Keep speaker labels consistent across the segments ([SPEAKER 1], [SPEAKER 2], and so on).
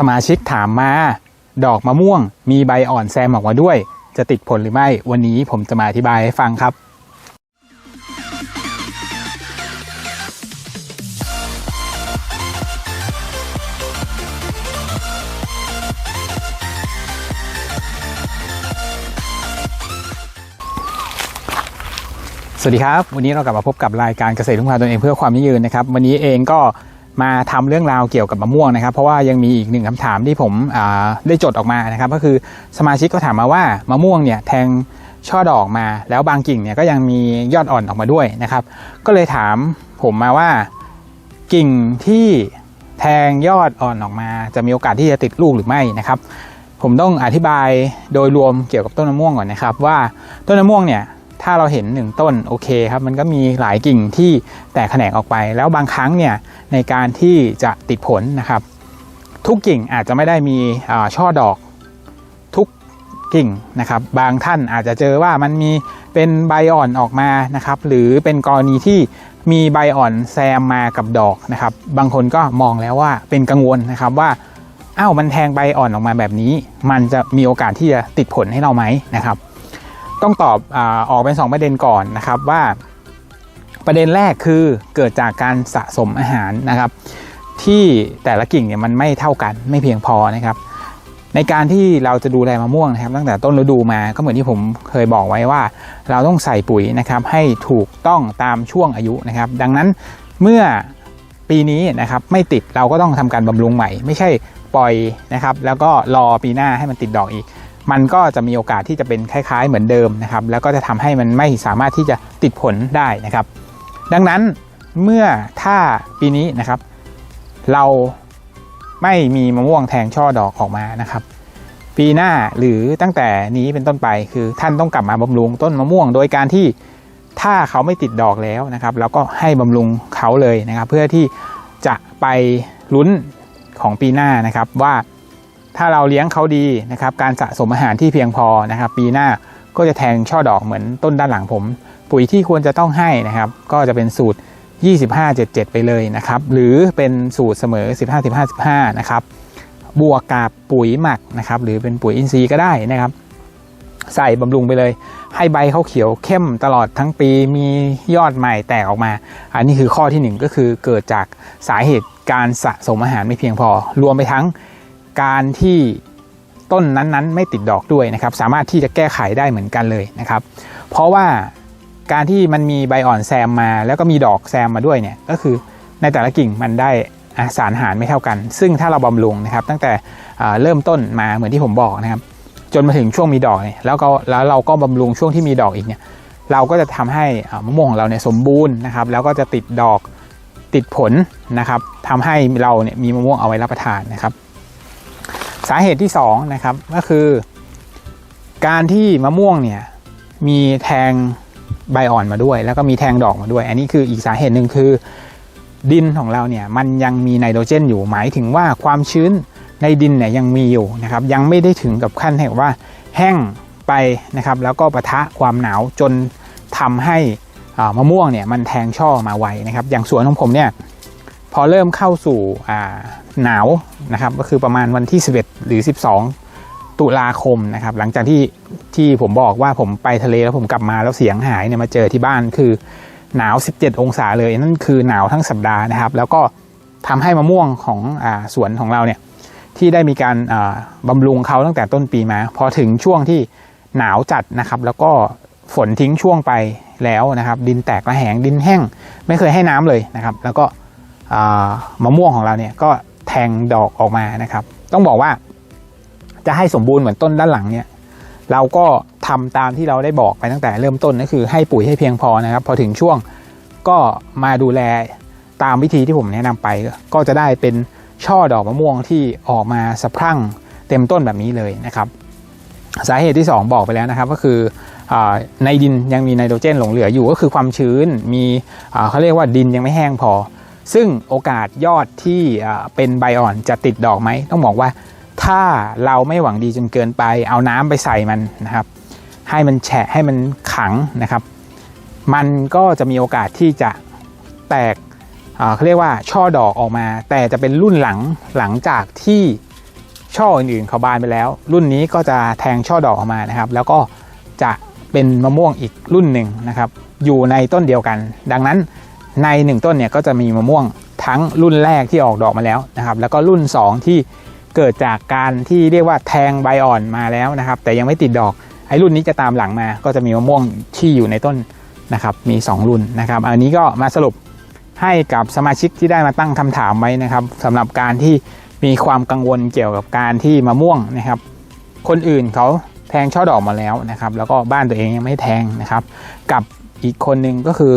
[SPEAKER 1] สมาชิกถามมา ดอกมะม่วง มีใบอ่อนแซมออกมาด้วย จะติดผลหรือไม่ วันนี้ผมจะมาอธิบายให้ฟังครับ สวัสดีครับ วันนี้เรากลับมาพบกับรายการเกษตรทุ่งพาตนเองเพื่อความยั่งยืนนะครับ วันนี้เองก็ มาทำเรื่องราวเกี่ยวกับมะม่วงนะครับ เพราะว่ายังมีอีกหนึ่งคำถามที่ผมได้จดออกมานะครับ ก็คือสมาชิกก็ถามมาว่ามะม่วงเนี่ยแทงช่อดอกมา แล้วบางกิ่งเนี่ยก็ยังมียอดอ่อนออกมาด้วยนะครับ ก็เลยถามผมมาว่ากิ่งที่แทงยอดอ่อนออกมา จะมีโอกาสที่จะติดลูกหรือไม่นะครับ ผมต้องอธิบายโดยรวมเกี่ยวกับต้นมะม่วงก่อนนะครับ ว่าต้นมะม่วงเนี่ย ถ้าเราเห็นหนึ่งต้นโอเคครับมันก็มีหลายกิ่งที่แตกแขนงออกไป แล้วบางครั้งเนี่ยในการที่จะติดผลนะครับ ทุกกิ่งอาจจะไม่ได้มีช่อดอกทุกกิ่งนะครับ บางท่านอาจจะเจอว่ามันมีเป็นใบอ่อนออกมานะครับ หรือเป็นกรณีที่มีใบอ่อนแซมมากับดอกนะครับ บางคนก็มองแล้วว่าเป็นกังวลนะครับว่าอ้าวมันแทงใบอ่อนออกมาแบบนี้ มันจะมีโอกาสที่จะติดผลให้เราไหมนะครับ ต้องตอบออกเป็น 2 ประเด็นก่อนนะครับว่าประเด็นแรกคือเกิดจากการสะสมอาหารนะครับ ที่แต่ละกิ่งเนี่ยมันไม่เท่ากันไม่เพียงพอนะครับ ในการที่เราจะดูแลมะม่วงนะครับ ตั้งแต่ต้นฤดูมาก็เหมือนที่ผมเคยบอกไว้ว่า เราต้องใส่ปุ๋ยนะครับให้ถูกต้องตามช่วงอายุนะครับ ดังนั้นเมื่อปีนี้นะครับไม่ติดเราก็ต้องทำการบำรุงใหม่ ไม่ใช่ปล่อยนะครับ แล้วก็รอปีหน้าให้มันติดดอกอีก มันก็จะมีโอกาสที่จะเป็นคล้าย ๆ เหมือนเดิมนะครับ แล้วก็จะทำให้มันไม่สามารถที่จะติดผลได้นะครับ ดังนั้นเมื่อถ้าปีนี้นะครับ เราไม่มีมะม่วงแทงช่อดอกออกมานะครับ ปีหน้าหรือตั้งแต่นี้เป็นต้นไปคือท่านต้องกลับมาบำรุงต้นมะม่วง โดยการที่ถ้าเขาไม่ติดดอกแล้วนะครับเราก็ให้บำรุงเขาเลยนะครับ เพื่อที่จะไปลุ้นของปีหน้านะครับว่า ถ้าเราเลี้ยงเขาดีนะครับการสะสมอาหารที่เพียงพอนะครับ ปีหน้าก็จะแทงช่อดอกเหมือนต้นด้านหลังผม ปุ๋ยที่ควรจะต้องให้นะครับ ก็จะเป็นสูตร 25 77 ไปเลยนะครับ หรือเป็นสูตรเสมอ 15 15 15 นะครับ บวกกับปุ๋ยหมักนะครับ หรือเป็นปุ๋ยอินทรีย์ก็ได้นะครับ ใส่บำรุงไปเลย ให้ใบเขาเขียวเข้มตลอดทั้งปีมียอดใหม่แตกออกมา อันนี้คือข้อที่หนึ่งก็คือเกิดจากสาเหตุการสะสมอาหารไม่เพียงพอ รวมไปทั้ง การที่ต้นนั้นๆ ไม่ติดดอกด้วยนะครับ สามารถที่จะแก้ไขได้เหมือนกันเลยนะครับ เพราะว่าการที่มันมีใบอ่อนแซมมา แล้วก็มีดอกแซมมาด้วยเนี่ยก็คือในแต่ละกิ่งมันได้อะสารอาหารไม่เท่ากัน ซึ่งถ้าเราบำรุงนะครับ ตั้งแต่เริ่มต้นมาเหมือนที่ผมบอกนะครับ จนมาถึงช่วงมีดอกเนี่ยแล้วก็แล้วเราก็บำรุงช่วงที่มีดอกอีกเนี่ยเราก็จะทำให้มะม่วงของเราเนี่ยสมบูรณ์นะครับ แล้วก็จะติดดอกติดผลนะครับทำให้เราเนี่ยมีมะม่วงเอาไว้รับประทานนะครับ สาเหตุที่2นะครับก็คือ การที่มะม่วงเนี่ยมีแทงใบอ่อนมาด้วย แล้วก็มีแทงดอกมาด้วย อันนี้คืออีกสาเหตุหนึ่งคือ ดินของเราเนี่ยมันยังมีไนโตรเจนอยู่หมายถึงว่าความชื้นในดินเนี่ยยังมีอยู่นะครับยังไม่ได้ถึงกับขั้นที่ว่าแห้งไปนะครับแล้วก็ปะทะความหนาวจนทำให้มะม่วงเนี่ยมันแทงช่อมาไวนะครับอย่างสวนของผมเนี่ยพอเริ่มเข้าสู่หนาว นะครับก็คือประมาณวันที่ 11 หรือ 12 ตุลาคมนะครับหลังจากที่ที่ผมบอกว่าผมไปทะเลแล้วผมกลับมาแล้วเสียงหายเนี่ยมาเจอที่บ้านคือหนาว 17 องศาเลยนั่นคือหนาวทั้งสัปดาห์นะครับ แล้วก็ทำให้มะม่วงของอสวนของเราเนี่ยที่ได้มีการอ่าบำรุงเขาตั้งแต่ต้นปีมา พอถึงช่วงที่หนาวจัดนะครับ แล้วก็ฝนทิ้งช่วงไปแล้วนะครับ ดินแตกระแหงดินแห้ง ไม่เคยให้น้ำเลยนะครับ แล้วก็มะม่วงของเราเนี่ยก็ แทงดอกออกมานะครับ ต้องบอกว่าจะให้สมบูรณ์เหมือนต้นด้านหลังเนี่ยเราก็ทำตามที่เราได้บอกไปตั้งแต่เริ่มต้นก็คือให้ปุ๋ยให้เพียงพอนะครับ พอถึงช่วงก็มาดูแลตามวิธีที่ผมแนะนำไป ก็จะได้เป็นช่อดอกมะม่วงที่ออกมาสะพรั่งเต็มต้นแบบนี้เลยนะครับ สาเหตุที่ 2 บอกไปแล้วนะครับ ก็คืออในดินยังมีไนโตรเจนหลงเหลืออยู่ก็คือความชื้นมีเขาเรียกว่าดินยังไม่แห้งพอ ซึ่งโอกาสยอดที่เป็นใบอ่อนจะติดดอกไหมต้องบอกว่าถ้าเราไม่หวังดีจนเกินไป เอาน้ำไปใส่มันนะครับ ให้มันแฉะให้มันขังนะครับ มันก็จะมีโอกาสที่จะแตกเขาเรียกว่าช่อดอกออกมา แต่จะเป็นรุ่นหลังหลังจากที่ช่ออื่นๆเขาบานไปแล้ว รุ่นนี้ก็จะแทงช่อดอกออกมานะครับ แล้วก็จะเป็นมะม่วงอีกรุ่นหนึ่งนะครับ อยู่ในต้นเดียวกัน ดังนั้น ในหนึ่งต้นเนี่ยก็จะมีมะม่วงทั้งรุ่นแรกที่ออกดอกมาแล้วนะครับ แล้วก็รุ่น 2 ที่เกิดจากการที่เรียกว่าแทงใบอ่อนมาแล้วนะครับ แต่ยังไม่ติดดอกไอ้รุ่นนี้จะตามหลังมา ก็จะมีมะม่วงที่อยู่ในต้นนะครับ มี 2 รุ่นนะครับ อันนี้ก็มาสรุปให้กับสมาชิกที่ได้มาตั้งคำถามไว้นะครับสำหรับการที่มีความกังวลเกี่ยวกับการที่มะม่วงนะครับ คนอื่นเขาแทงช่อดอกมาแล้วนะครับ แล้วก็บ้านตัวเองยังไม่แทงนะครับ กับอีกคนหนึ่งก็คือ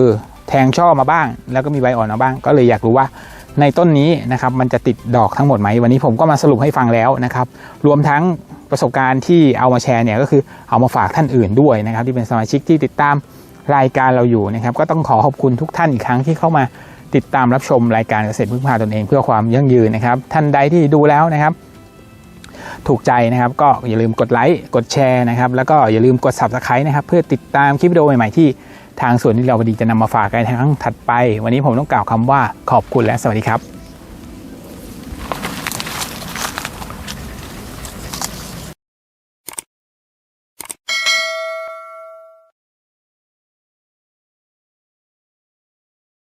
[SPEAKER 1] ทงช่อมาบ้าง แล้วก็มีใบอ่อนมาบ้าง ก็เลยอยากรู้ว่าในต้นนี้นะครับมันจะติดดอกทั้งหมดไหมวันนี้ผมก็มาสรุปให้ฟังแล้วนะครับ รวมทั้งประสบการณ์ที่เอามาแชร์เนี่ยก็คือเอามาฝากท่านอื่นด้วยนะครับ ที่เป็นสมาชิกที่ติดตามรายการเราอยู่นะครับ ก็ต้องขอขอบคุณทุกท่านอีกครั้งที่เข้ามาติดตามรับชมรายการเกษตรพึ่งพาตนเองเพื่อความยั่งยืนนะครับ ท่านใดที่ดูแล้วนะครับ ถูกใจนะครับ ก็อย่าลืมกดไลค์กดแชร์นะครับ แล้วก็อย่าลืมกด subscribe นะครับ เพื่อติดตามคลิปวิดีโอใหม่ๆที่ ทางส่วนที่เราพอดีจะนำมาฝากกันในครั้งถัดไป วันนี้ผมต้องกล่าวคำว่าขอบคุณและสวัสดีครับ